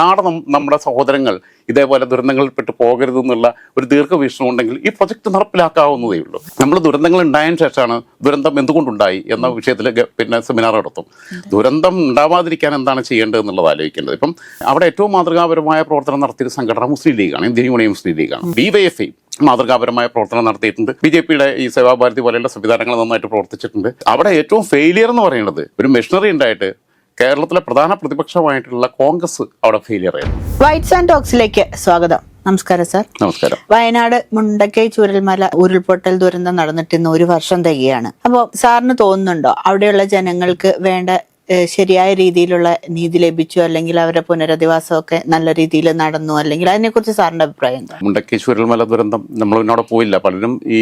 നാളെ നമ്മുടെ സഹോദരങ്ങൾ ഇതേപോലെ ദുരന്തങ്ങളിൽപ്പെട്ട് പോകരുത് എന്നുള്ള ഒരു ദീർഘവീക്ഷണം ഉണ്ടെങ്കിൽ ഈ പ്രൊജക്ട് നടപ്പിലാക്കാവുന്നതേ ഉള്ളൂ. നമ്മൾ ദുരന്തങ്ങൾ ഉണ്ടായതിനു ശേഷമാണ് ദുരന്തം എന്തുകൊണ്ടുണ്ടായി എന്ന വിഷയത്തിൽ പിന്നെ സെമിനാർ നടത്തും. ദുരന്തം ഉണ്ടാവാതിരിക്കാൻ എന്താണ് ചെയ്യേണ്ടത് എന്നുള്ളത് ആലോചിക്കേണ്ടത്. ഇപ്പം അവിടെ ഏറ്റവും മാതൃകാപരമായ പ്രവർത്തനം നടത്തിയ സംഘടന മുസ്ലിം ലീഗാണ് ഇന്ത്യൻ യൂണിയൻ മുസ്ലിം ലീഗാണ്. ബി വൈ എഫ് ഐ മാതൃകാപരമായ പ്രവർത്തനം നടത്തിയിട്ടുണ്ട്. ബി ജെ പിയുടെ ഈ സേവാഭാരതി പോലെയുള്ള സംവിധാനങ്ങൾ നന്നായിട്ട് പ്രവർത്തിച്ചിട്ടുണ്ട്. അവിടെ ഏറ്റവും ഫെയിലിയർ എന്ന് പറയുന്നത് ഒരു മെഷീനറി ഉണ്ടായിട്ട് കേരളത്തിലെ പ്രധാന പ്രതിപക്ഷമായിട്ടുള്ള കോൺഗ്രസ് അവിടെ ഫെയിലിയർ ആയിരുന്നു. വൈറ്റ്സ് ആൻഡ് ടോക്സിലേക്ക് സ്വാഗതം. നമസ്കാരം സാർ നമസ്കാരം. വയനാട് മുണ്ടക്കൈ ചൂരൽമല ഉരുൾപൊട്ടൽ ദുരന്തം നടന്നിട്ട് ഇന്ന് ഒരു വർഷം തികയാണ്. അപ്പോൾ സാറിന് തോന്നുന്നുണ്ടോ? അവിടെയുള്ള ജനങ്ങൾക്ക് വേണ്ട ശരിയായ രീതിയിലുള്ള നീതി ലഭിച്ചു അല്ലെങ്കിൽ അവരുടെ പുനരധിവാസമൊക്കെ നല്ല രീതിയിൽ നടന്നു അല്ലെങ്കിൽ അതിനെക്കുറിച്ച് സാറിന്റെ അഭിപ്രായം എന്താ? മുണ്ടക്കൈ ചുരൽമല ദുരന്തം നമ്മൾ അവിടെ പോയില്ല. പലരും ഈ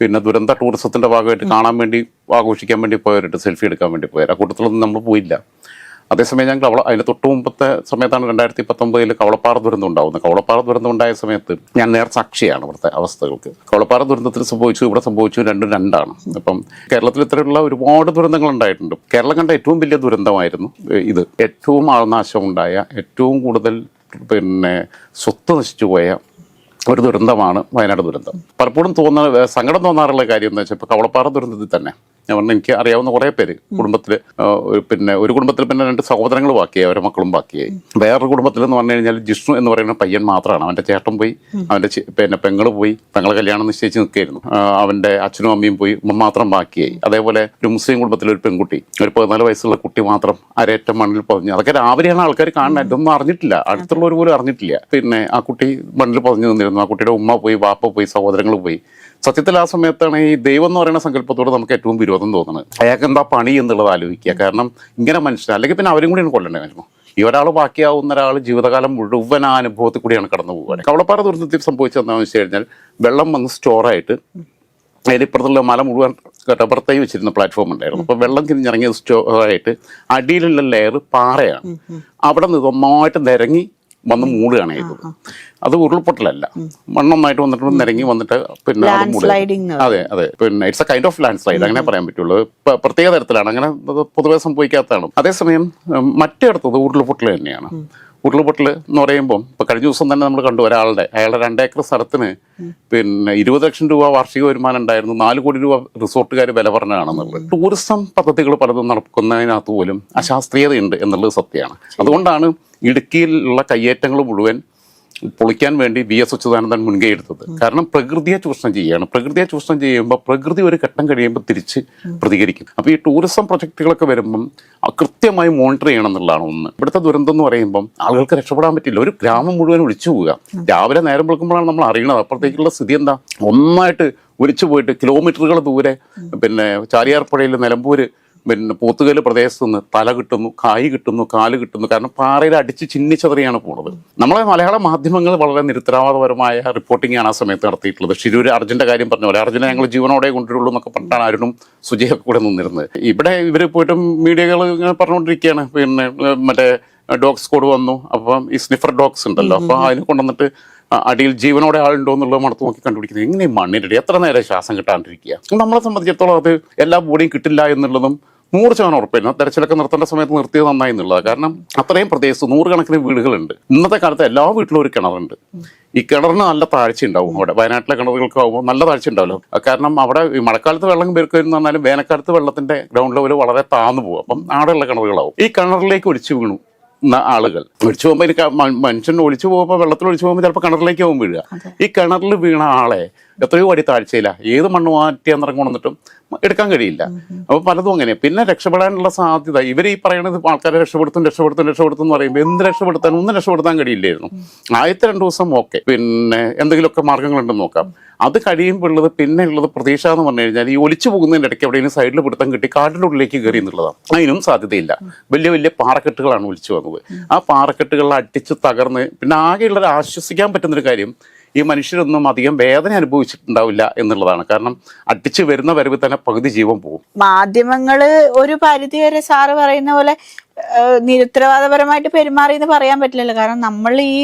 പിന്നെ ദുരന്ത ടൂറിസത്തിന്റെ ഭാഗമായിട്ട് കാണാൻ വേണ്ടി ആഘോഷിക്കാൻ വേണ്ടി പോയവരുണ്ട് സെൽഫി എടുക്കാൻ വേണ്ടി പോയവർ ആ കൂട്ടത്തിലൊന്നും നമ്മൾ പോയില്ല. അതേസമയം ഞങ്ങൾ കവള അതിന് തൊട്ട് മുമ്പത്തെ സമയത്താണ് രണ്ടായിരത്തി പത്തൊമ്പതിൽ കവളപ്പാറ ദുരന്തം ഉണ്ടാകുന്നത് കവളപ്പാറ ദുരന്തം ഉണ്ടായ സമയത്ത് ഞാൻ നേർ സാക്ഷിയാണ് ഇവിടുത്തെ അവസ്ഥകൾക്ക്. കവളപ്പാറ ദുരന്തത്തിൽ സംഭവിച്ചു ഇവിടെ സംഭവിച്ചു രണ്ടും രണ്ടാണ്. അപ്പം കേരളത്തിൽ ഇത്തരമുള്ള ഒരുപാട് ദുരന്തങ്ങൾ ഉണ്ടായിട്ടുണ്ട്. കേരളം കണ്ട ഏറ്റവും വലിയ ദുരന്തമായിരുന്നു ഇത്. ഏറ്റവും ആൾനാശം ഉണ്ടായ ഏറ്റവും കൂടുതൽ പിന്നെ സ്വത്ത് നശിച്ചു പോയ ഒരു ദുരന്തമാണ് വയനാട് ദുരന്തം. പലപ്പോഴും തോന്നുന്ന സങ്കടം തോന്നാറുള്ള കാര്യം എന്ന് വെച്ചാൽ ഇപ്പോൾ കവളപ്പാറ ദുരന്തത്തിൽ തന്നെ. ഞാൻ പറഞ്ഞു എനിക്ക് അറിയാവുന്ന കുറേ പേര് കുടുംബത്തിൽ പിന്നെ ഒരു കുടുംബത്തിൽ പിന്നെ രണ്ട് സഹോദരങ്ങൾ ബാക്കിയായി അവരെ മക്കളും ബാക്കിയായി. വേറൊരു കുടുംബത്തിൽ എന്ന് പറഞ്ഞു കഴിഞ്ഞാൽ ജിഷ്ണു എന്ന് പറയുന്ന പയ്യൻ മാത്രമാണ് അവന്റെ ചേട്ടൻ പോയി അവന്റെ പിന്നെ പെങ്ങൾ പോയി തങ്ങളെ കല്യാണം നിശ്ചയിച്ച് നിൽക്കുകയായിരുന്നു. അവന്റെ അച്ഛനും അമ്മയും പോയി മാത്രം ബാക്കിയായി. അതേപോലെ ഒരു മുസ്ലിം കുടുംബത്തിലെ ഒരു പെൺകുട്ടി ഒരു പതിനാല് വയസ്സുള്ള കുട്ടി മാത്രം അരേറ്റം മണ്ണിൽ പതിഞ്ഞു. അതൊക്കെ രാവിലെയാണ് ആൾക്കാർ കാണുന്നത്. ഇതൊന്നും അറിഞ്ഞിട്ടില്ല. അടുത്തുള്ളവർ പോലും അറിഞ്ഞിട്ടില്ല. പിന്നെ ആ കുട്ടി മണ്ണിൽ പതിഞ്ഞു നിന്നിരുന്നു. ആ കുട്ടിയുടെ ഉമ്മ പോയി വാപ്പ പോയി സഹോദരങ്ങൾ പോയി. സത്യത്തിൽ ആ സമയത്താണ് ഈ ദൈവം എന്ന് പറയുന്ന സങ്കല്പത്തോട് നമുക്ക് ഏറ്റവും വിരോധം തോന്നുന്നത്. അയാൾക്ക് എന്താ പണി എന്നുള്ളത് ആലോചിക്കുക. കാരണം ഇങ്ങനെ മനുഷ്യൻ അല്ലെങ്കിൽ പിന്നെ അവരും കൂടിയാണ് കൊല്ലണ്ടായിരുന്നു. ഈ ഒരാൾ ബാക്കിയാവുന്ന ഒരാൾ ജീവിതകാലം മുഴുവൻ ആ അനുഭവത്തിൽ കൂടിയാണ് കടന്നു പോകുക. കവളപ്പാറ ദുരന്തത്തിൽ സംഭവിച്ചത് എന്താണെന്ന് വെച്ച് കഴിഞ്ഞാൽ വെള്ളം വന്ന് സ്റ്റോറായിട്ട് അതിനിപ്പുറത്തുള്ള മല മുഴുവൻ റബ്ബർ വെച്ചിരുന്ന പ്ലാറ്റ്ഫോം ഉണ്ടായിരുന്നു. അപ്പോൾ വെള്ളം തിരിഞ്ഞിറങ്ങിയ സ്റ്റോറായിട്ട് അടിയിലുള്ള ലെയർ പാറയാണ്. അവിടെ നിന്ന് നന്നായിട്ട് നിരങ്ങി വന്ന് മൂടുകയാണ് ചെയ്തത്. അത് ഉരുൾപൊട്ടലല്ല. മണ്ണൊന്നായിട്ട് വന്നിട്ട് നിരങ്ങി വന്നിട്ട് പിന്നെ. അതെ അതെ പിന്നെ it's a kind of landslide അങ്ങനെ പറയാൻ പറ്റുള്ളൂ. പ്രത്യേക തരത്തിലാണ്. അങ്ങനെ പൊതുവെ സംഭവിക്കാത്തതാണ്. അതേസമയം മറ്റേടത്തത് ഉരുൾപൊട്ടൽ തന്നെയാണ്. ഉരുൾപൊട്ടൽ എന്ന് പറയുമ്പോൾ ഇപ്പൊ കഴിഞ്ഞ ദിവസം തന്നെ നമ്മൾ കണ്ടു ഒരാളുടെ അയാളുടെ രണ്ടേക്കർ സ്ഥലത്തിന് പിന്നെ ഇരുപത് ലക്ഷം രൂപ വാർഷിക വരുമാനം ഉണ്ടായിരുന്നു. നാല് കോടി രൂപ റിസോർട്ടുകാർ വില പറഞ്ഞാണെന്നുള്ളത് ടൂറിസം പദ്ധതികൾ പലതും നടക്കുന്നതിനകത്ത് പോലും അശാസ്ത്രീയതയുണ്ട് എന്നുള്ളത് സത്യമാണ്. അതുകൊണ്ടാണ് ഇടുക്കിയിലുള്ള കയ്യേറ്റങ്ങൾ മുഴുവൻ പൊളിക്കാൻ വേണ്ടി വി എസ് അച്യുതാനന്ദൻ മുൻകൈ എടുത്തത്. കാരണം പ്രകൃതിയെ ചൂഷണം ചെയ്യുകയാണ്. പ്രകൃതിയെ ചൂഷണം ചെയ്യുമ്പോൾ പ്രകൃതി ഒരു ഘട്ടം കഴിയുമ്പോൾ തിരിച്ച് പ്രതികരിക്കും അപ്പോൾ ഈ ടൂറിസം പ്രൊജക്റ്റുകളൊക്കെ വരുമ്പം കൃത്യമായി മോണിറ്റർ ചെയ്യണം എന്നുള്ളതാണ് ഒന്ന്. ഇവിടുത്തെ ദുരന്തം എന്ന് പറയുമ്പം ആളുകൾക്ക് രക്ഷപ്പെടാൻ പറ്റില്ല. ഒരു ഗ്രാമം മുഴുവൻ ഒഴിച്ചു പോവുക. രാവിലെ നേരം വിളിക്കുമ്പോഴാണ് നമ്മൾ അറിയണത്. അപ്പുറത്തേക്കുള്ള സ്ഥിതി എന്താ? ഒന്നായിട്ട് ഒലിച്ചു പോയിട്ട് കിലോമീറ്ററുകൾ ദൂരെ പിന്നെ ചാലിയാർപ്പുഴയിൽ നിലമ്പൂര് പിന്നെ പോത്തുകൽ പ്രദേശത്ത് നിന്ന് തല കിട്ടുന്നു കായ് കിട്ടുന്നു കാൽ കിട്ടുന്നു. കാരണം പാറയിൽ അടിച്ച് ചിന്നിച്ചതറിയാണ് പോണത്. നമ്മളെ മലയാള മാധ്യമങ്ങൾ വളരെ നിരുത്തരവാദപരമായ റിപ്പോർട്ടിംഗ് ആണ് ആ സമയത്ത് നടത്തിയിട്ടുള്ളത്. ഷിരൂര് അർജുന്റെ കാര്യം പറഞ്ഞ പോലെ അർജുനെ ഞങ്ങൾ ജീവനോടെ കൊണ്ടുവരുള്ളൂ എന്നൊക്കെ പറഞ്ഞിട്ടാണ് അരുണും സുജയൊക്കെ കൂടെ നിന്നിരുന്നത്. ഇവിടെ ഇവർ പോയിട്ടും മീഡിയകൾ ഇങ്ങനെ പറഞ്ഞുകൊണ്ടിരിക്കുകയാണ്. പിന്നെ മറ്റേ ഡോഗ് സ്കോഡ് വന്നു. അപ്പം ഈ സ്നിഫർ ഡോഗ്സ് ഉണ്ടല്ലോ. അപ്പൊ അതിനെ കൊണ്ടുവന്നിട്ട് അടിയിൽ ജീവനോടെ ആളുണ്ടോ എന്നുള്ളത് മണത്ത് നോക്കി കണ്ടുപിടിക്കുന്നത്. എങ്ങനെ ഈ മണ്ണിന്റെ എത്ര നേരം ശ്വാസം കിട്ടാണ്ടിരിക്കുക? നമ്മളെ സംബന്ധിച്ചിടത്തോളം അത് എല്ലാ ബോഡിയും കിട്ടില്ല എന്നുള്ളതും നൂറ് ശതമാനം ഉറപ്പില്ല തെരച്ചിലൊക്കെ നിർത്തേണ്ട സമയത്ത് നിർത്തിയത് നന്നായി എന്നുള്ളത് കാരണം അത്രയും പ്രദേശത്ത് നൂറുകണക്കിന് വീടുകളുണ്ട്. ഇന്നത്തെ കാലത്ത് എല്ലാ വീട്ടിലും ഒരു കിണറുണ്ട്. ഈ കിണറിന് നല്ല താഴ്ച ഉണ്ടാവും അവിടെ. വയനാട്ടിലെ കിണറുകൾക്ക് നല്ല താഴ്ച ഉണ്ടാവല്ലോ. കാരണം അവിടെ ഈ മഴക്കാലത്ത് വെള്ളം പേർക്കുമെന്ന് പറഞ്ഞാലും വേനൽക്കാലത്ത് വെള്ളത്തിന്റെ ഗ്രൗണ്ട് ലെവൽ വളരെ താന്നു പോകും. അപ്പം ആടെയുള്ള കിണറുകളാവും. ഈ കിണറിലേക്ക് ഒലിച്ചു വീണു. ആളുകൾ. ഒളിച്ചു പോകുമ്പോൾ മനുഷ്യൻ ഒളിച്ചു പോകുമ്പോൾ വെള്ളത്തിൽ ഒളിച്ചു പോകുമ്പോൾ ചിലപ്പോൾ കിണറിലേക്ക് പോകും വീഴുക. ഈ കിണറിൽ വീണ ആളെ എത്രയോ അടി താഴ്ചയില്ല ഏത് മണ്ണ് മാറ്റി അന്നിറങ്ങി കൊണ്ടിട്ടും എടുക്കാൻ കഴിയില്ല. അപ്പോൾ പലതും അങ്ങനെ. പിന്നെ രക്ഷപ്പെടാനുള്ള സാധ്യത. ഇവർ ഈ പറയണത് ആൾക്കാരെ രക്ഷപ്പെടുത്തും രക്ഷപ്പെടുത്തും രക്ഷപ്പെടുത്തും എന്ന് പറയുമ്പോൾ എന്ത് രക്ഷപ്പെടുത്താൻ ഒന്നും രക്ഷപ്പെടുത്താൻ കഴിയില്ലായിരുന്നു. ആദ്യത്തെ രണ്ട് ദിവസം ഓക്കെ പിന്നെ എന്തെങ്കിലുമൊക്കെ മാർഗങ്ങളുണ്ടെന്ന് നോക്കാം. അത് കഴിയുമ്പോൾ ഉള്ളത് പിന്നെ ഉള്ളത് പ്രതീക്ഷ എന്ന് പറഞ്ഞു കഴിഞ്ഞാൽ ഈ ഒലിച്ചു പോകുന്നതിന്റെ ഇടയ്ക്ക് എവിടെയെങ്കിലും സൈഡിൽ പിടുത്തം കിട്ടി കാട്ടിന്റെ ഉള്ളിലേക്ക് കയറി എന്നുള്ളതാണ്. അതിനും സാധ്യതയില്ല. വലിയ വലിയ പാറക്കെട്ടുകളാണ് ഒലിച്ചു വന്നത്. ആ പാറക്കെട്ടുകളിൽ അടിച്ച് തകർന്ന് പിന്നെ ആകെയുള്ളത് ആശ്വസിക്കാൻ പറ്റുന്നൊരു കാര്യം ഈ മനുഷ്യരൊന്നും അധികം വേദന അനുഭവിച്ചിട്ടുണ്ടാവില്ല എന്നുള്ളതാണ്. കാരണം അടിച്ചു വരുന്ന വരവിൽ തന്നെ പകുതി ജീവൻ പോകും. മാധ്യമങ്ങൾ ഒരു പരിധി വരെ സാറ് പറയുന്ന പോലെ നിരുത്തരവാദപരമായിട്ട് പെരുമാറി എന്ന് പറയാൻ പറ്റില്ലല്ലോ. കാരണം നമ്മൾ ഈ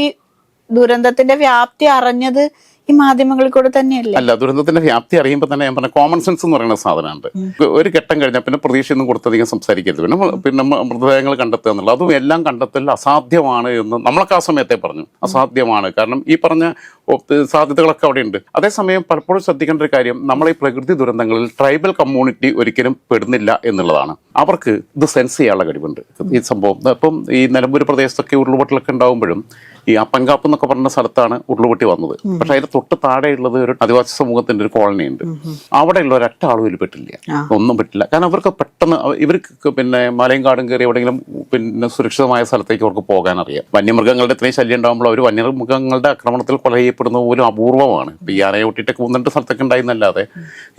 ദുരന്തത്തിന്റെ വ്യാപ്തി അറിഞ്ഞത് ഈ മാധ്യമങ്ങളിൽ കൂടെ തന്നെയല്ലേ? അല്ല ദുരന്തത്തിന്റെ വ്യാപ്തി അറിയുമ്പോൾ തന്നെ ഞാൻ പറഞ്ഞ കോമൺ സെൻസ് എന്ന് പറയുന്ന സാധനമുണ്ട്. ഒരു ഘട്ടം കഴിഞ്ഞാൽ പിന്നെ പ്രതീക്ഷയൊന്നും കൊടുത്തധികം സംസാരിക്കരുത്. പിന്നെ പിന്നെ മൃതദേഹങ്ങൾ കണ്ടെത്തുക എന്നുള്ളത്. അതും എല്ലാം കണ്ടെത്തൽ അസാധ്യമാണ് എന്ന് നമ്മളൊക്കെ ആ സമയത്തെ പറഞ്ഞു. അസാധ്യമാണ്. കാരണം ഈ പറഞ്ഞ സാധ്യതകളൊക്കെ അവിടെ ഉണ്ട് അതേസമയം പലപ്പോഴും ശ്രദ്ധിക്കേണ്ട ഒരു കാര്യം നമ്മൾ ഈ പ്രകൃതി ദുരന്തങ്ങളിൽ ട്രൈബൽ കമ്മ്യൂണിറ്റി ഒരിക്കലും പെടുന്നില്ല എന്നുള്ളതാണ്. അവർക്ക് ഇത് സെൻസ് ചെയ്യാനുള്ള കഴിവുണ്ട്. ഈ സംഭവം. ഇപ്പം ഈ നിലമ്പൂർ പ്രദേശത്തൊക്കെ ഉരുൾപൊട്ടലൊക്കെ ഉണ്ടാകുമ്പോഴും ഈ അപ്പൻകാപ്പ് എന്നൊക്കെ പറഞ്ഞ സ്ഥലത്താണ് ഉരുളുപൊട്ടി വന്നത്. പക്ഷെ അതിന്റെ തൊട്ട് താഴെയുള്ളത് ഒരു ആദിവാസി സമൂഹത്തിന്റെ ഒരു കോളനി ഉണ്ട് അവിടെയുള്ള ഒരൊറ്റ ആളും പെട്ടില്ല. ഒന്നും പറ്റില്ല കാരണം അവർക്ക് പെട്ടെന്ന് ഇവർക്ക് പിന്നെ മലയും കാടും കയറി എവിടെയെങ്കിലും പിന്നെ സുരക്ഷിതമായ സ്ഥലത്തേക്ക് അവർക്ക് പോകാൻ അറിയാം വന്യമൃഗങ്ങളുടെ ഇത്രയും ശല്യം ഉണ്ടാകുമ്പോൾ അവർ വന്യമൃഗങ്ങളുടെ ആക്രമണത്തിൽ കൊല ചെയ്യപ്പെടുന്നത് പോലും അപൂർവമാണ്. ഇപ്പൊ ഈ ആനയെ ഒട്ടിട്ടൊക്കെ ഒന്ന് രണ്ട് സ്ഥലത്തൊക്കെ ഉണ്ടായിരുന്നല്ലാതെ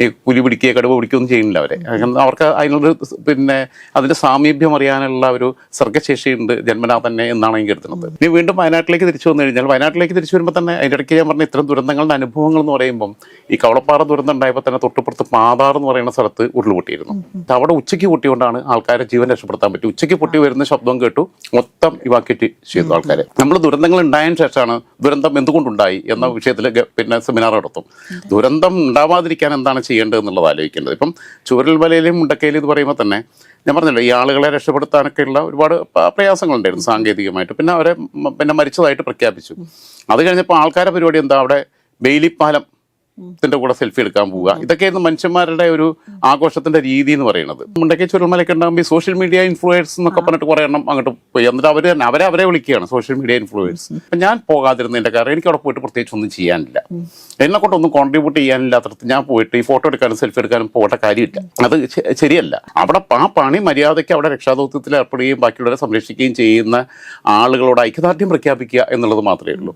ഈ പുലി പിടിക്കുക കടുവ പിടിക്കുകയൊന്നും ചെയ്യുന്നില്ല അവരെ. അവർക്ക് അതിനൊരു പിന്നെ അതിന്റെ സാമീപ്യം അറിയാനുള്ള ഒരു സർഗശേഷിയുണ്ട് ജന്മനാ തന്നെ എന്നാണ് എനിക്ക് കരുതുന്നത്. ഇനി വീണ്ടും വയനാട്ടിലേക്ക് തിരിച്ചു വന്നു കഴിഞ്ഞാൽ വയനാട്ടിലേക്ക് തിരിച്ചു വരുമ്പോൾ തന്നെ അതിന്റെ ഇടയ്ക്ക് ഞാൻ പറഞ്ഞ ഇത്തരം ദുരന്തങ്ങളുടെ അനുഭവങ്ങൾ എന്ന് പറയുമ്പോൾ ഈ കവളപ്പാറ ദുരന്തം ഉണ്ടായപ്പോൾ തന്നെ തൊട്ടുപുറത്ത് പാതാർ എന്ന് പറയുന്ന സ്ഥലത്ത് ഉരുൾപൊട്ടിയിരുന്നു. അവിടെ ഉച്ചയ്ക്ക് പൊട്ടിയോണ്ടാണ് ആൾക്കാരെ ജീവൻ രക്ഷപ്പെടുത്താൻ പറ്റും ഉച്ചയ്ക്ക് പൊട്ടി വരുന്ന ശബ്ദം കേട്ടു. മൊത്തം ഇവാക്യുവേറ്റ് ചെയ്തു ആൾക്കാരെ. നമ്മൾ ദുരന്തങ്ങൾ ഉണ്ടായതിനു ശേഷമാണ് ദുരന്തം എന്തുകൊണ്ടുണ്ടായി എന്ന വിഷയത്തിൽ പിന്നെ സെമിനാർ നടത്തും. ദുരന്തം ഉണ്ടാവാതിരിക്കാൻ എന്താണ് ചെയ്യേണ്ടത് എന്നുള്ളത് ആലോചിക്കേണ്ടത്. ഇപ്പം ചൂരൽമലയിലും മുണ്ടക്കയിലും ഇത് പറയുമ്പോൾ തന്നെ ഞാൻ പറഞ്ഞല്ലോ ഈ ആളുകളെ രക്ഷപ്പെടുത്താനൊക്കെയുള്ള ഒരുപാട് പ്രയാസങ്ങളുണ്ടായിരുന്നു സാങ്കേതികമായിട്ട്. പിന്നെ അവരെ പിന്നെ മരിച്ചതായിട്ട് പ്രഖ്യാപിച്ചു. അത് കഴിഞ്ഞപ്പോൾ ആൾക്കാരുടെ പരിപാടി എന്താ? അവിടെ ബെയിലിപ്പാലം ത്തിന്റെ കൂടെ സെൽഫി എടുക്കാൻ പോവുക. ഇതൊക്കെയായിരുന്നു മനുഷ്യന്മാരുടെ ഒരു ആഘോഷത്തിന്റെ രീതി എന്ന് പറയുന്നത്. മുണ്ടക്കെ ചുരുമലൊക്കെ ഉണ്ടാകുമ്പോൾ ഈ സോഷ്യൽ മീഡിയ ഇൻഫ്ലുവേഴ്സ് എന്നൊക്കെ പറഞ്ഞിട്ട് കുറെ എണ്ണം അങ്ങോട്ട് പോയി. എന്നിട്ട് അവർ തന്നെ അവരെ അവരെ വിളിക്കുകയാണ് സോഷ്യൽ മീഡിയ ഇൻഫ്ലുവൻസ് ഞാൻ പോകാതിരുന്നതിന്റെ കാരണം എനിക്ക് അവിടെ പോയിട്ട് പ്രത്യേകിച്ച് ഒന്നും ചെയ്യാനില്ല. എന്നെ കൊണ്ടൊന്നും കോൺട്രിബ്യൂട്ട് ചെയ്യാനില്ലാത്തടത്ത് ഞാൻ പോയിട്ട് ഈ ഫോട്ടോ എടുക്കാനും സെൽഫി എടുക്കാനും പോകേണ്ട കാര്യമില്ല. അത് ശരിയല്ല. അവിടെ ആ പണി മര്യാദയ്ക്ക് അവിടെ രക്ഷാദൗത്യത്തിൽ ഏർപ്പെടുകയും ബാക്കിയുള്ളവരെ സംരക്ഷിക്കുകയും ചെയ്യുന്ന ആളുകളോട് ഐക്യദാർഢ്യം പ്രഖ്യാപിക്കുക എന്നുള്ളത് മാത്രമേ ഉള്ളൂ.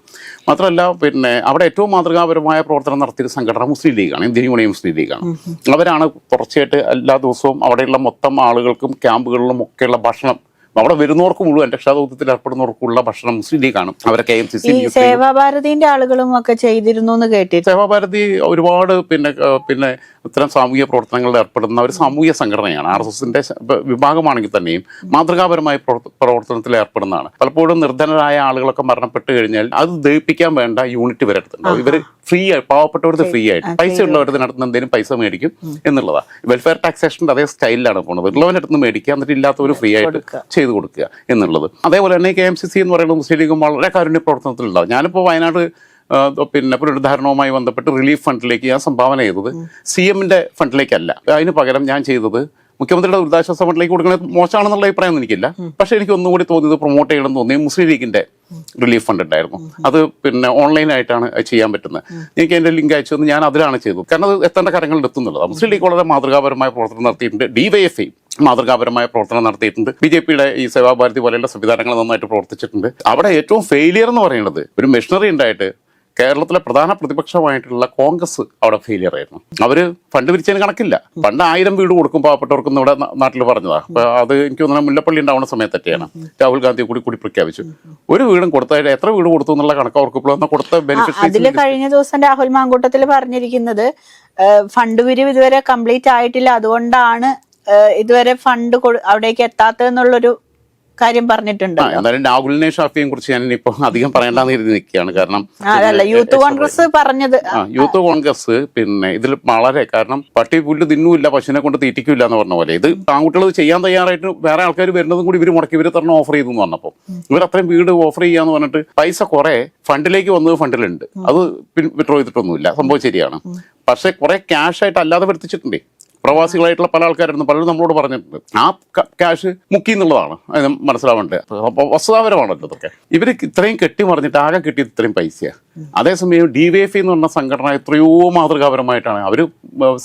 മാത്രമല്ല പിന്നെ അവിടെ ഏറ്റവും മാതൃകാപരമായ പ്രവർത്തനം നടത്തിയ ഒരു സംഘടന മുസ്ലിം ലീഗാണ് ഇന്ത്യൻ യൂണിയൻ മുസ്ലിം ലീഗാണ്. അവരാണ് തുടർച്ചയായിട്ട് എല്ലാ ദിവസവും അവിടെയുള്ള മൊത്തം ആളുകൾക്കും ക്യാമ്പുകളിലും ഒക്കെയുള്ള ഭക്ഷണം അവിടെ വരുന്നവർക്ക് മുഴുവൻ രക്ഷാദൗത്യത്തിൽ ഏർപ്പെടുന്നവർക്കുള്ള ഭക്ഷണം മുസ്ലിം ലീഗാണ്. അവരെ കെ എം സി സി സേവാഭാരതിന്റെ ആളുകളും ഒക്കെ ചെയ്തിരുന്നു എന്ന് കേട്ടിട്ട് സേവാഭാരതി ഒരുപാട് പിന്നെ പിന്നെ ഇത്തരം സാമൂഹിക പ്രവർത്തനങ്ങളിൽ ഏർപ്പെടുന്ന ഒരു സാമൂഹിക സംഘടനയാണ്. ആർ എസ് എസിന്റെ വിഭാഗമാണെങ്കിൽ തന്നെയും മാതൃകാപരമായ പ്രവർത്തനത്തിൽ ഏർപ്പെടുന്നതാണ്. പലപ്പോഴും നിർധനരായ ആളുകളൊക്കെ മരണപ്പെട്ട് കഴിഞ്ഞാൽ അത് ദഹിപ്പിക്കാൻ വേണ്ട യൂണിറ്റ് ഇവരെ അടുത്തുണ്ടാവും ഇവർ ഫ്രീ ആയി പാവപ്പെട്ടവർക്ക് ഫ്രീ ആയിട്ട് പൈസ ഉള്ളവരുടെ നടത്തുന്ന എന്തെങ്കിലും പൈസ മേടിക്കും എന്നുള്ളതാണ് വെൽഫെയർ ടാക്സേഷന്റെ അതേ സ്റ്റൈലിലാണ് പോകുന്നത് ഉള്ളവന്റെ അടുത്ത് മേടിക്കുക എന്നിട്ട് ഇല്ലാത്തവർ ഫ്രീ ആയിട്ട് ചെയ്തു കൊടുക്കുക എന്നുള്ളത്. അതേപോലെ തന്നെ കെ എം സി സി എന്ന് പറയുന്നത് മുസ്ലിം ലീഗും വളരെ കാരുണ്യ പ്രവർത്തനത്തിലുണ്ടാവും ഞാനിപ്പോൾ വയനാട് പിന്നെ പുനരുദ്ധാരണവുമായി ബന്ധപ്പെട്ട് റിലീഫ് ഫണ്ടിലേക്ക് ഞാൻ സംഭാവന ചെയ്തത് സി എമ്മിന്റെ ഫണ്ടിലേക്കല്ല അതിന് പകരം ഞാൻ ചെയ്തത് മുഖ്യമന്ത്രിയുടെ ദുരിതാശ്വാസ ഫണ്ടിലേക്ക് കൊടുക്കുന്നത് മോശമാണെന്നുള്ള അഭിപ്രായം എനിക്കില്ല. പക്ഷേ എനിക്ക് ഒന്നുകൂടി തോന്നിയത് പ്രൊമോട്ട് ചെയ്യണം തോന്നി മുസ്ലിം ലീഗിന്റെ റിലീഫ് ഫണ്ട് ഉണ്ടായിരുന്നു. അത് പിന്നെ ഓൺലൈനായിട്ടാണ് ആയിട്ടാണ് ചെയ്യാൻ പറ്റുന്നത്. എനിക്ക് അതിന്റെ ലിങ്ക് അയച്ചു തന്നു. ഞാൻ അതിലാണ് ചെയ്തത്. കാരണം അത് എത്തേണ്ട കാര്യങ്ങളിൽ എത്തുന്നുള്ളത്. മുസ്ലിം ലീഗ് വളരെ മാതൃകാപരമായ പ്രവർത്തനം നടത്തിയിട്ടുണ്ട്. ഡിവൈഎഫ്ഐ മാതൃകാപരമായ പ്രവർത്തനം നടത്തിയിട്ടുണ്ട്. ബി ജെ പിയുടെ ഈ സേവാഭാരതി പോലെയുള്ള സംവിധാനങ്ങൾ നന്നായിട്ട് പ്രവർത്തിച്ചിട്ടുണ്ട്. അവിടെ ഏറ്റവും ഫെയിലിയർ എന്ന് പറയുന്നത് ഒരു മെഷീനറി ഉണ്ടായിട്ട് കേരളത്തിലെ പ്രധാന പ്രതിപക്ഷമായിട്ടുള്ള കോൺഗ്രസ് അവിടെ ഫെയിലിയർ ആയിരുന്നു. അവർ ഫണ്ട് പിരിച്ചതിന് കണക്കില്ല. പണ്ട് ആയിരം വീട് കൊടുക്കും പാവപ്പെട്ടവർക്കും ഇവിടെ നാട്ടിൽ പറഞ്ഞതാണ് അപ്പൊ അത് എനിക്ക് തോന്നുന്നു മുല്ലപ്പള്ളി ഉണ്ടാവുന്ന സമയത്തൊക്കെയാണ് രാഹുൽ ഗാന്ധി കൂടി കൂടി പ്രഖ്യാപിച്ചു. ഒരു വീടും കൊടുത്തായിട്ട് എത്ര വീട് കൊടുത്തു എന്നുള്ള കണക്ക് അവർക്ക് ഇപ്പോൾ കൊടുത്ത അതിൽ ബെനിഫിറ്റ് കഴിഞ്ഞ ദിവസം രാഹുൽ മാങ്കൂട്ടത്തിൽ പറഞ്ഞിരിക്കുന്നത് ഫണ്ട് പിരിവ് ഇതുവരെ കംപ്ലീറ്റ് ആയിട്ടില്ല. അതുകൊണ്ടാണ് ഇതുവരെ ഫണ്ട് അവിടേക്ക് എത്താത്തതെന്നുള്ളൊരു കാര്യം പറഞ്ഞിട്ടുണ്ട്. എന്തായാലും രാഹുലിനെ ഷാഫിയെ കുറിച്ച് ഞാൻ ഇപ്പൊ അധികം പറയേണ്ടെന്ന് കരുതി നിൽക്കുകയാണ്. കാരണം അതല്ല യൂത്ത് കോൺഗ്രസ് പറഞ്ഞത്. യൂത്ത് കോൺഗ്രസ് പിന്നെ ഇതിൽ വളരെ കാരണം പട്ടി പുല്ല് തിന്നൂല്ല പശുവിനെ കൊണ്ട് തീറ്റിക്കില്ല എന്ന് പറഞ്ഞ പോലെ. ഇത് ആൺകുട്ടികൾ ചെയ്യാൻ തയ്യാറായിട്ട് വേറെ ആൾക്കാർ വരുന്നതും കൂടി ഇവർ മുടക്കി ഇവർ തരണം ഓഫർ ചെയ്തു എന്ന് പറഞ്ഞപ്പോൾ ഇവർ അത്രയും വീട് ഓഫർ ചെയ്യാന്ന് പറഞ്ഞിട്ട് പൈസ കുറെ ഫണ്ടിലേക്ക് വന്നത് ഫണ്ടിലുണ്ട്. അത് വിഡ്രോ ചെയ്തിട്ടൊന്നുമില്ല. സംഭവം ശരിയാണ്. പക്ഷെ കുറെ ക്യാഷ് ആയിട്ട് അല്ലാതെ വരുത്തിച്ചിട്ടുണ്ടേ. പ്രവാസികളായിട്ടുള്ള പല ആൾക്കാരായിരുന്നു. പലരും നമ്മളോട് പറഞ്ഞിട്ടുണ്ട്. ആ ക്യാഷ് മുക്കി എന്നുള്ളതാണ്. അത് മനസ്സിലാവേണ്ടത് അപ്പോൾ വസ്തുതാപരമാണല്ലോ ഇതൊക്കെ. ഇവർ ഇത്രയും കെട്ടി മറിഞ്ഞിട്ട് ആകെ കിട്ടിയത് ഇത്രയും പൈസയാണ് അതേസമയം ഡി വൈ എഫ് എന്ന് പറഞ്ഞ സംഘടന എത്രയോ മാതൃകാപരമായിട്ടാണ് അവർ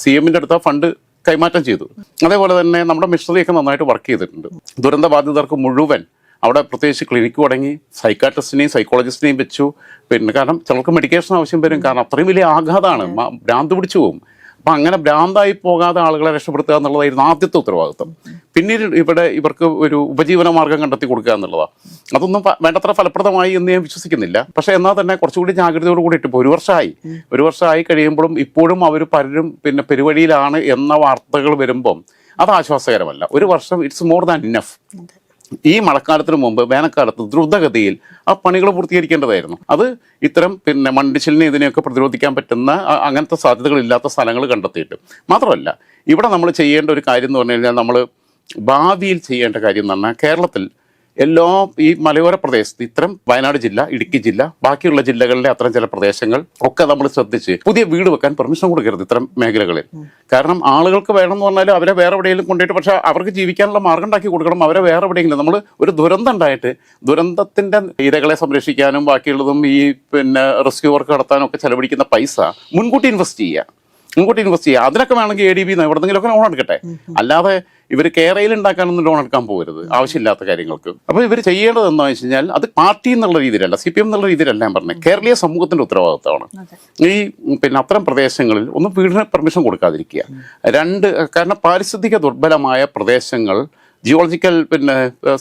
സി എമ്മിന്റെ അടുത്ത ഫണ്ട് കൈമാറ്റം ചെയ്തു. അതേപോലെ തന്നെ നമ്മുടെ മിഷണറിയൊക്കെ നന്നായിട്ട് വർക്ക് ചെയ്തിട്ടുണ്ട്. ദുരന്ത ബാധിതർക്ക് മുഴുവൻ അവിടെ പ്രത്യേകിച്ച് ക്ലിനിക്ക് തുടങ്ങി സൈക്കാട്രിസ്റ്റിനെയും സൈക്കോളജിസ്റ്റിനെയും വെച്ചു. പിന്നെ കാരണം ചിലർക്ക് മെഡിക്കേഷൻ ആവശ്യം വരും. കാരണം അത്രയും വലിയ ആഘാതമാണ്. ഭ്രാന്ത് പിടിച്ചു പോകും. അപ്പം അങ്ങനെ ഭ്രാന്തായി പോകാതെ ആളുകളെ രക്ഷപ്പെടുത്തുക എന്നുള്ളതായിരുന്നു ആദ്യത്തെ ഉത്തരവാദിത്വം. പിന്നീട് ഇവിടെ ഇവർക്ക് ഒരു ഉപജീവന മാർഗം കണ്ടെത്തി കൊടുക്കുക എന്നുള്ളതാണ് അതൊന്നും വേണ്ടത്ര ഫലപ്രദമായി എന്ന് ഞാൻ വിശ്വസിക്കുന്നില്ല. പക്ഷേ എന്നാൽ തന്നെ കുറച്ചുകൂടി ജാഗ്രതയോട് കൂടിയിട്ട് ഇപ്പോൾ ഒരു വർഷമായി. ഒരു വർഷമായി കഴിയുമ്പോഴും ഇപ്പോഴും അവർ പലരും പിന്നെ പെരുവഴിയിലാണ് എന്ന വാർത്തകൾ വരുമ്പം അത് ആശ്വാസകരമല്ല. ഒരു വർഷം ഇറ്റ്സ് മോർ ദാൻ ഇനഫ് ഈ മഴക്കാലത്തിന് മുമ്പ് വേനൽക്കാലത്ത് ദ്രുതഗതിയിൽ ആ പണികൾ പൂർത്തീകരിക്കേണ്ടതായിരുന്നു. അത് ഇത്തരം പിന്നെ മണ്ണിടിച്ചിലിനെ ഇതിനെയൊക്കെ പ്രതിരോധിക്കാൻ പറ്റുന്ന അങ്ങനത്തെ സാധ്യതകളില്ലാത്ത സ്ഥലങ്ങൾ കണ്ടെത്തിയിട്ട്. മാത്രമല്ല ഇവിടെ നമ്മൾ ചെയ്യേണ്ട ഒരു കാര്യം എന്ന് പറഞ്ഞു കഴിഞ്ഞാൽ നമ്മൾ ഭാവിയിൽ ചെയ്യേണ്ട കാര്യം എന്ന് പറഞ്ഞാൽ കേരളത്തിൽ എല്ലാ ഈ മലയോര പ്രദേശത്ത് ഇത്തരം വയനാട് ജില്ല ഇടുക്കി ജില്ല ബാക്കിയുള്ള ജില്ലകളിലെ അത്തരം ചില പ്രദേശങ്ങൾ ഒക്കെ നമ്മൾ ശ്രദ്ധിച്ച് പുതിയ വീട് വെക്കാൻ പെർമിഷൻ കൊടുക്കരുത് ഇത്തരം മേഖലകളിൽ. കാരണം ആളുകൾക്ക് വേണം എന്ന് പറഞ്ഞാൽ അവരെ വേറെ എവിടെയെങ്കിലും കൊണ്ടുപോയിട്ട് പക്ഷേ അവർക്ക് ജീവിക്കാനുള്ള മാർഗം ഉണ്ടാക്കി കൊടുക്കണം അവരെ വേറെ എവിടെയെങ്കിലും. നമ്മൾ ഒരു ദുരന്തം ഉണ്ടായിട്ട് ദുരന്തത്തിന്റെ ഇരകളെ സംരക്ഷിക്കാനും ബാക്കിയുള്ളതും ഈ പിന്നെ റെസ്ക്യൂ വർക്ക് നടത്താനും ഒക്കെ ചെലവഴിക്കുന്ന പൈസ മുൻകൂട്ടി ഇൻവെസ്റ്റ് ചെയ്യുക. മുൻകൂട്ടി ഇൻവെസ്റ്റ് ചെയ്യുക. അതിനൊക്കെ വേണമെങ്കിൽ എ ഡി ബി എവിടെന്നെങ്കിലുമൊക്കെ ലോൺ എടുക്കട്ടെ. അല്ലാതെ ഇവർ കേരളയിൽ ഉണ്ടാക്കാനൊന്നും ലോൺ എടുക്കാൻ പോകരുത്. ആവശ്യമില്ലാത്ത കാര്യങ്ങൾക്ക്. അപ്പോൾ ഇവർ ചെയ്യേണ്ടത് എന്താണെന്ന് വെച്ച് കഴിഞ്ഞാൽ അത് പാർട്ടി എന്നുള്ള രീതിയിലല്ല സി പി എം എന്നുള്ള രീതിയിലല്ല ഞാൻ പറഞ്ഞത്. കേരളീയ സമൂഹത്തിന്റെ ഉത്തരവാദിത്തമാണ്. ഈ പിന്നെ അത്തരം പ്രദേശങ്ങളിൽ ഒന്നും വീടിന് പെർമിഷൻ കൊടുക്കാതിരിക്കുക. രണ്ട് കാരണം പാരിസ്ഥിതിക ദുർബലമായ പ്രദേശങ്ങൾ ജിയോളജിക്കൽ പിന്നെ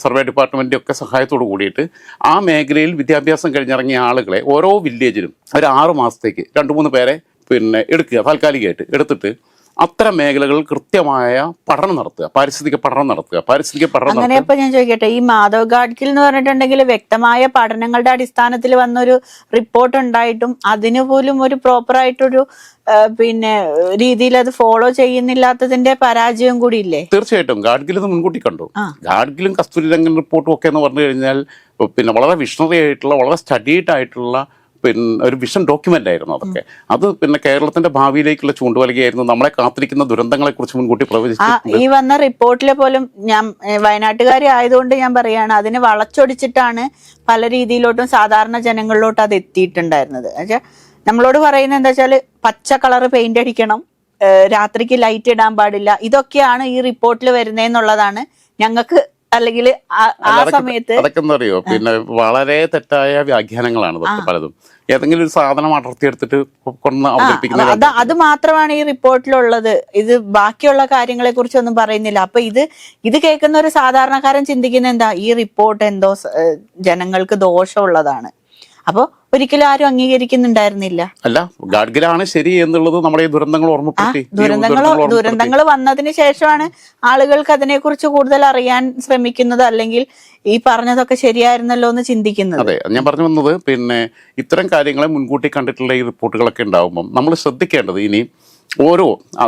സർവേ ഡിപ്പാർട്ട്മെന്റ് ഒക്കെ സഹായത്തോട് കൂടിയിട്ട് ആ മേഖലയിൽ വിദ്യാഭ്യാസം കഴിഞ്ഞിറങ്ങിയ ആളുകളെ ഓരോ വില്ലേജിലും ഒരു ആറ് മാസത്തേക്ക് രണ്ട് മൂന്ന് പേരെ പിന്നെ എടുക്കുക താൽക്കാലികമായിട്ട് എടുത്തിട്ട് അത്തരം മേഖലകളിൽ കൃത്യമായ പഠനം നടത്തുക പാരിസ്ഥിതിക പഠനം നടത്തുക പാരിസ്ഥിതിക പഠനം അങ്ങനെ ഇപ്പൊ ഞാൻ ചോദിക്കട്ടെ ഈ മാധവ് ഗാഡ്ഗിൽ എന്ന് പറഞ്ഞിട്ടുണ്ടെങ്കിൽ വ്യക്തമായ പഠനങ്ങളുടെ അടിസ്ഥാനത്തിൽ വന്നൊരു റിപ്പോർട്ട് ഉണ്ടായിട്ടും അതിന് പോലും ഒരു പ്രോപ്പർ ആയിട്ടൊരു പിന്നെ രീതിയിൽ അത് ഫോളോ ചെയ്യുന്നില്ലാത്തതിന്റെ പരാജയം കൂടി ഇല്ലേ? തീർച്ചയായിട്ടും. ഗാഡ്ഗിൽ ഇത് മുൻകൂട്ടി കണ്ടു. ഗാഡ്ഗിലും കസ്തൂരി രംഗൻ റിപ്പോർട്ടും ഒക്കെ എന്ന് പറഞ്ഞു കഴിഞ്ഞാൽ പിന്നെ വളരെ വിഷണറി ആയിട്ടുള്ള വളരെ സ്റ്റഡീഡ് ആയിട്ടുള്ള പിന്നെ ഒരു വിഷൻ ഡോക്യുമെന്റ് ആയിരുന്നു അതൊക്കെ. അത് പിന്നെ കേരളത്തിന്റെ ഭാവിയിലേക്കുള്ള ചൂണ്ടുവലകയായിരുന്നു നമ്മളെ കാത്തിരിക്കുന്ന ദുരന്തങ്ങളെ കുറിച്ച് മുൻകൂട്ടി പ്രവചിച്ചു ഈ വന്ന റിപ്പോർട്ടിലെ പോലും ഞാൻ വയനാട്ടുകാരി ആയതുകൊണ്ട് ഞാൻ പറയാണ് അതിനെ വളച്ചൊടിച്ചിട്ടാണ് പല രീതിയിലോട്ടും സാധാരണ ജനങ്ങളിലോട്ട് അത് എത്തിയിട്ടുണ്ടായിരുന്നത്. എന്നുവെച്ചാൽ നമ്മളോട് പറയുന്നത് എന്താ വെച്ചാൽ പച്ച കളർ പെയിന്റ് അടിക്കണം രാത്രിക്ക് ലൈറ്റ് ഇടാൻ പാടില്ല ഇതൊക്കെയാണ് ഈ റിപ്പോർട്ടിൽ വരുന്നതെന്നുള്ളതാണ് ഞങ്ങൾക്ക് അല്ലെങ്കിൽ ആ സമയത്ത് അതൊക്കെ അറിയോ? പിന്നെ വളരെ തെറ്റായ വ്യാഖ്യാനങ്ങളാണ് പലതും. ഏതെങ്കിലും ഒരു സാധനം അടർത്തിയെടുത്തിട്ട് കൊണ്ട് അവതരിപ്പിക്കുന്നത് അവതരിപ്പിക്കുന്ന അത് അത് മാത്രമാണ് ഈ റിപ്പോർട്ടിലുള്ളത്. ഇത് ബാക്കിയുള്ള കാര്യങ്ങളെ കുറിച്ചൊന്നും പറയുന്നില്ല. അപ്പൊ ഇത് ഇത് കേൾക്കുന്ന ഒരു സാധാരണക്കാരൻ ചിന്തിക്കുന്ന എന്താ? ഈ റിപ്പോർട്ട് എന്തോ ജനങ്ങൾക്ക് ദോഷമുള്ളതാണ്. അപ്പൊ ഒരിക്കലും ആരും അംഗീകരിക്കുന്നുണ്ടായിരുന്നില്ല. അല്ല ഗാഡ്ഗിലാണ് ശരി എന്നുള്ളത് നമ്മുടെ ഈ ദുരന്തങ്ങൾ ഓർമ്മപ്പെടുത്തി. ദുരന്തങ്ങൾ ദുരന്തങ്ങൾ വന്നതിന് ശേഷമാണ് ആളുകൾക്ക് അതിനെക്കുറിച്ച് കൂടുതൽ അറിയാൻ ശ്രമിക്കുന്നത് അല്ലെങ്കിൽ ഈ പറഞ്ഞതൊക്കെ ശരിയായിരുന്നല്ലോ എന്ന് ചിന്തിക്കുന്നത്. അതെ ഞാൻ പറഞ്ഞു വന്നത് പിന്നെ ഇത്തരം കാര്യങ്ങളെ മുൻകൂട്ടി കണ്ടിട്ടുള്ള ഈ റിപ്പോർട്ടുകളൊക്കെ ഉണ്ടാവുമ്പോൾ നമ്മൾ ശ്രദ്ധിക്കേണ്ടത് ഇനി ഓരോ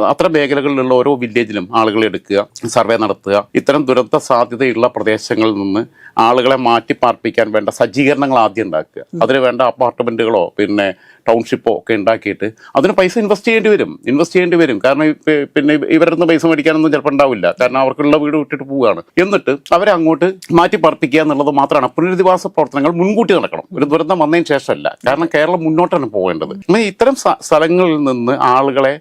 അത്ര മേഖലകളിലുള്ള ഓരോ വില്ലേജിലും ആളുകളെ എടുക്കുക സർവേ നടത്തുക. ഇത്തരം ദുരന്ത സാധ്യതയുള്ള പ്രദേശങ്ങളിൽ നിന്ന് ആളുകളെ മാറ്റി പാർപ്പിക്കാൻ വേണ്ട സജ്ജീകരണങ്ങൾ ആദ്യം ഉണ്ടാക്കുക. അതിന് വേണ്ട അപ്പാർട്ട്മെന്റുകളോ പിന്നെ ടൗൺഷിപ്പോ ഒക്കെ ഉണ്ടാക്കിയിട്ട് അതിന് പൈസ ഇൻവെസ്റ്റ് ചെയ്യേണ്ടി വരും. ഇൻവെസ്റ്റ് ചെയ്യേണ്ടി വരും. കാരണം പിന്നെ ഇവരുടെ പൈസ മേടിക്കാനൊന്നും ചിലപ്പോൾ ഉണ്ടാവില്ല. കാരണം അവർക്കുള്ള വീട് വിട്ടിട്ട് പോവുകയാണ്. എന്നിട്ട് അവരെ അങ്ങോട്ട് മാറ്റി പാർപ്പിക്കുക എന്നുള്ളത് മാത്രമാണ് പുനരധിവാസ പ്രവർത്തനങ്ങൾ മുൻകൂട്ടി നടക്കണം. ഒരു ദുരന്തം വന്നതിന് ശേഷമല്ല. കാരണം കേരളം മുന്നോട്ടാണ് പോകേണ്ടത്. ഇത്തരം സ്ഥ- സ്ഥലങ്ങളിൽ നിന്ന് ആളുകളെ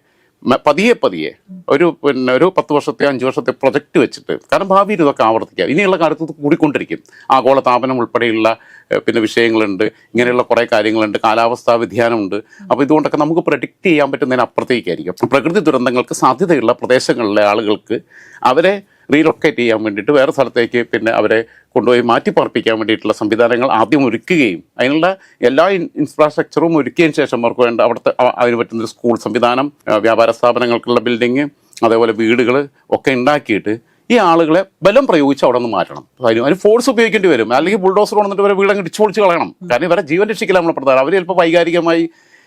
പതിയെ പതിയെ. ഒരു പിന്നെ ഒരു പത്ത് വർഷത്തെ അഞ്ച് വർഷത്തെ പ്രൊജക്റ്റ് വെച്ചിട്ട്. കാരണം ഭാവിയിൽ ഇതൊക്കെ ആവർത്തിക്കാം ഇനിയുള്ള കാലത്ത് കൂടിക്കൊണ്ടിരിക്കും. ആഗോള താപനം ഉൾപ്പെടെയുള്ള പിന്നെ വിഷയങ്ങളുണ്ട്. ഇങ്ങനെയുള്ള കുറേ കാര്യങ്ങളുണ്ട്. കാലാവസ്ഥാ വ്യതിയാനമുണ്ട്. അപ്പോൾ ഇതുകൊണ്ടൊക്കെ നമുക്ക് പ്രൊഡിക്റ്റ് ചെയ്യാൻ പറ്റുന്നതിന് അപ്പുറത്തേക്കായിരിക്കും. പ്രകൃതി ദുരന്തങ്ങൾക്ക് സാധ്യതയുള്ള പ്രദേശങ്ങളിലെ ആളുകൾക്ക് അവരെ റീലൊക്കേറ്റ് ചെയ്യാൻ വേണ്ടിയിട്ട് വേറെ സ്ഥലത്തേക്ക് പിന്നെ അവരെ കൊണ്ടുപോയി മാറ്റി പാർപ്പിക്കാൻ വേണ്ടിയിട്ടുള്ള സംവിധാനങ്ങൾ ആദ്യം ഒരുക്കുകയും അതിനുള്ള എല്ലാ ഇൻഫ്രാസ്ട്രക്ചറും ഒരുക്കിയതിന് ശേഷം അവർക്ക് വേണ്ട അവിടുത്തെ അതിന് പറ്റുന്ന സ്കൂൾ സംവിധാനം വ്യാപാര സ്ഥാപനങ്ങൾക്കുള്ള ബിൽഡിങ് അതേപോലെ വീടുകൾ ഒക്കെ ഉണ്ടാക്കിയിട്ട് ഈ ആളുകളെ ബലം പ്രയോഗിച്ച് അവിടെ നിന്ന് മാറ്റണം. അതിന് അതിന് ഫോഴ്സ് ഉപയോഗിക്കേണ്ടി വരും. അല്ലെങ്കിൽ ബുൾഡോസർ വന്നിട്ട് ഇവരെ വീടങ്ങ് ഇടിച്ചു പൊളിച്ച് കളയണം. കാരണം ഇവരെ ജീവൻ രക്ഷിക്കലാണ് നമ്മൾ പ്രധാനം. അവർ ചിലപ്പോൾ വൈകാരികമായി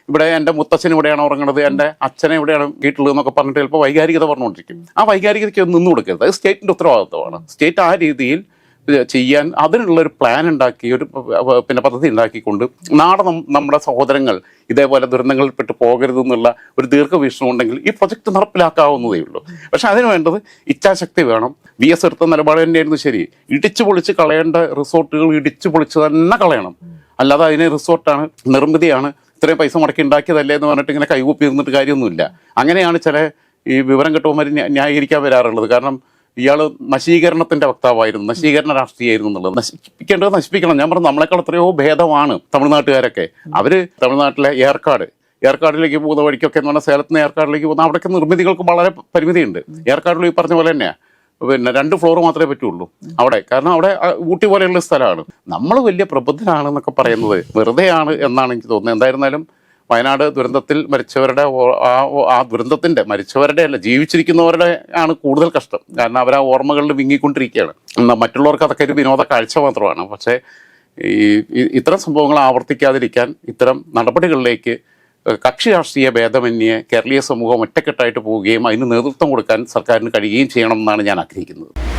ഇവിടെ എന്റെ മുത്തച്ഛൻ ഇവിടെയാണ് ഉറങ്ങുന്നത് എന്റെ അച്ഛനെ ഇവിടെയാണ് വീട്ടിലുള്ളത് എന്നൊക്കെ പറഞ്ഞിട്ട് ചിലപ്പോൾ വൈകാരികത പറഞ്ഞുകൊണ്ടിരിക്കും. ആ വൈകാരികതയ്ക്ക് നിന്നു കൊടുക്കരുത്. അത് സ്റ്റേറ്റിന്റെ ഉത്തരവാദിത്വമാണ്. സ്റ്റേറ്റ് ആ രീതിയിൽ ചെയ്യാൻ അതിനുള്ള ഒരു പ്ലാൻ ഉണ്ടാക്കി ഒരു പിന്നെ പദ്ധതി ഉണ്ടാക്കിക്കൊണ്ട് നാളെ നമ്മുടെ സഹോദരങ്ങൾ ഇതേപോലെ ദുരന്തങ്ങളിൽപ്പെട്ട് പോകരുത് എന്നുള്ള ഒരു ദീർഘവീക്ഷണം ഉണ്ടെങ്കിൽ ഈ പ്രൊജക്ട് നടപ്പിലാക്കാവുന്നതേ ഉള്ളൂ. പക്ഷെ അതിന് വേണ്ടത് ഇച്ഛാശക്തി വേണം. വി എസ് എടുത്ത നിലപാട് തന്നെയായിരുന്നു ശരി. ഇടിച്ചു പൊളിച്ച് കളയേണ്ട റിസോർട്ടുകൾ ഇടിച്ചു പൊളിച്ച് തന്നെ കളയണം. അല്ലാതെ അതിനെ റിസോർട്ടാണ് നിർമ്മിതിയാണ് ഇത്രയും പൈസ മുടക്കി ഉണ്ടാക്കിയതല്ലേ എന്ന് പറഞ്ഞിട്ട് ഇങ്ങനെ കൈകൂപ്പി ഇരുന്നിട്ട് കാര്യമൊന്നുമില്ല. അങ്ങനെയാണ് ചില ഈ വിവരം കിട്ടുമ്പോൾ ന്യായീകരിക്കാൻ വരാറുള്ളത്. കാരണം ഇയാൾ നശീകരണത്തിന്റെ വക്താവായിരുന്നു. നശീകരണ രാഷ്ട്രീയമായിരുന്നു എന്നുള്ളത്. നശിപ്പിക്കേണ്ടത് നശിപ്പിക്കണം. ഞാൻ പറഞ്ഞു നമ്മളെക്കാൾ എത്രയോ ഭേദമാണ് തമിഴ്നാട്ടുകാരൊക്കെ. അവർ തമിഴ്നാട്ടിലെ ഏർക്കാട്. ഏർക്കാടിലേക്ക് പോകുന്ന വഴിക്കൊക്കെ എന്ന് പറഞ്ഞാൽ സേലത്തിന് ഏർക്കാടിലേക്ക് പോകുന്ന അവിടെയൊക്കെ നിർമ്മിതികൾക്ക് വളരെ പരിമിതിയുണ്ട്. ഏർക്കാടിൽ ഈ പറഞ്ഞ പോലെ തന്നെയാണ് പിന്നെ രണ്ട് ഫ്ലോർ മാത്രമേ പറ്റുള്ളൂ. അവിടെ. കാരണം അവിടെ ഊട്ടി പോലെയുള്ള സ്ഥലമാണ്. നമ്മൾ വലിയ പ്രബുദ്ധനാണെന്നൊക്കെ പറയുന്നത് വെറുതെയാണ് എന്നാണ് എനിക്ക് തോന്നുന്നത്. എന്തായിരുന്നാലും വയനാട് ദുരന്തത്തിൽ മരിച്ചവരുടെ ആ ആ ദുരന്തത്തിന്റെ മരിച്ചവരുടെ അല്ല ജീവിച്ചിരിക്കുന്നവരുടെ ആണ് കൂടുതൽ കഷ്ടം. കാരണം അവർ ആ ഓർമ്മകളിൽ വിങ്ങിക്കൊണ്ടിരിക്കുകയാണ്. എന്നാൽ മറ്റുള്ളവർക്ക് അതൊക്കെ ഒരു വിനോദ കാഴ്ച മാത്രമാണ്. പക്ഷേ ഈ ഇത്തരം സംഭവങ്ങൾ ആവർത്തിക്കാതിരിക്കാൻ ഇത്തരം നടപടികളിലേക്ക് കക്ഷി രാഷ്ട്രീയ ഭേദമന്യേ കേരളീയ സമൂഹം ഒറ്റക്കെട്ടായിട്ട് പോവുകയും അതിന് നേതൃത്വം കൊടുക്കാൻ സർക്കാരിന് കഴിയുകയും ചെയ്യണം എന്നാണ് ഞാൻ ആഗ്രഹിക്കുന്നത്.